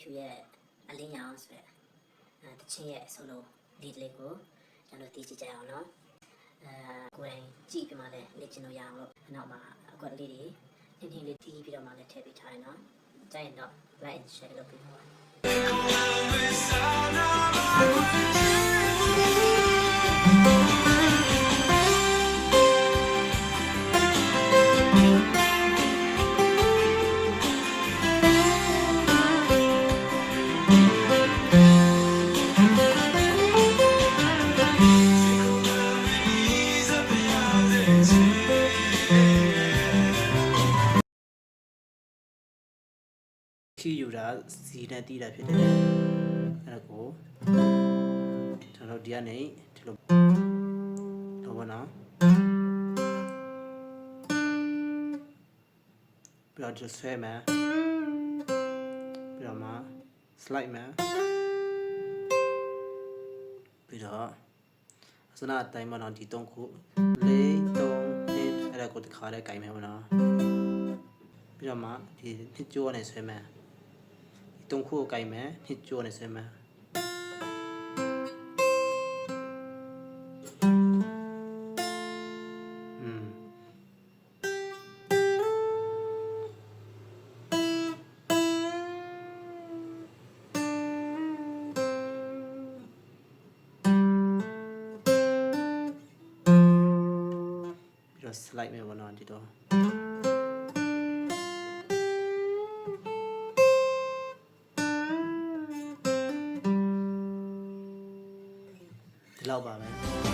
ဖြူရဲ့အလင်းရောင်ဆိုတဲ့အဲတချင်းရဲ့ဆိုလိုလေးလေးကိုကျွန်တော်သိကြကြအောင်နော်အဲကိုယ်တိုင်ကြည့်ပြမှလည်းလေ့ကျင့်လို့ရအောင်လို့နောက်မှာအကွက်လေးတွေနည်းနည်းလေးတီးပြီးတော့မှလည်းထည့်ပေးထားတယ်နော်ကြိုက်ရင်တော့ like and share လုပ်ပြီးပါ ဖြည့်ယူတာစီနဲ့တီးတာဖြစ်တယ်အဲ့ဒါကိုကျွန်တော်တို့ဒီကနေဒီလိုတော့ဘောနော်ပြီးတော့ just ဆွဲမယ်ပြီးတော့မှ slide မယ်ပြီးတော့အစနာအတိုင်းမနော်ဒီ၃ခု၄၃နှစ်အဲ့ဒါကိုတစ်ခါတည်းကြိုင်မယ်မနော်ပြီးတော့မှဒီနှစ်ကျိုးကနေဆွဲမယ် ဒီတုံးခုကိုကြိုက်မယ်နှစ်ကျော်နေစမ်းမယ်อืมပြီးတော့ slide မယ်ဘောနော်ဒီတော့ ဒီလောက်ပါပဲ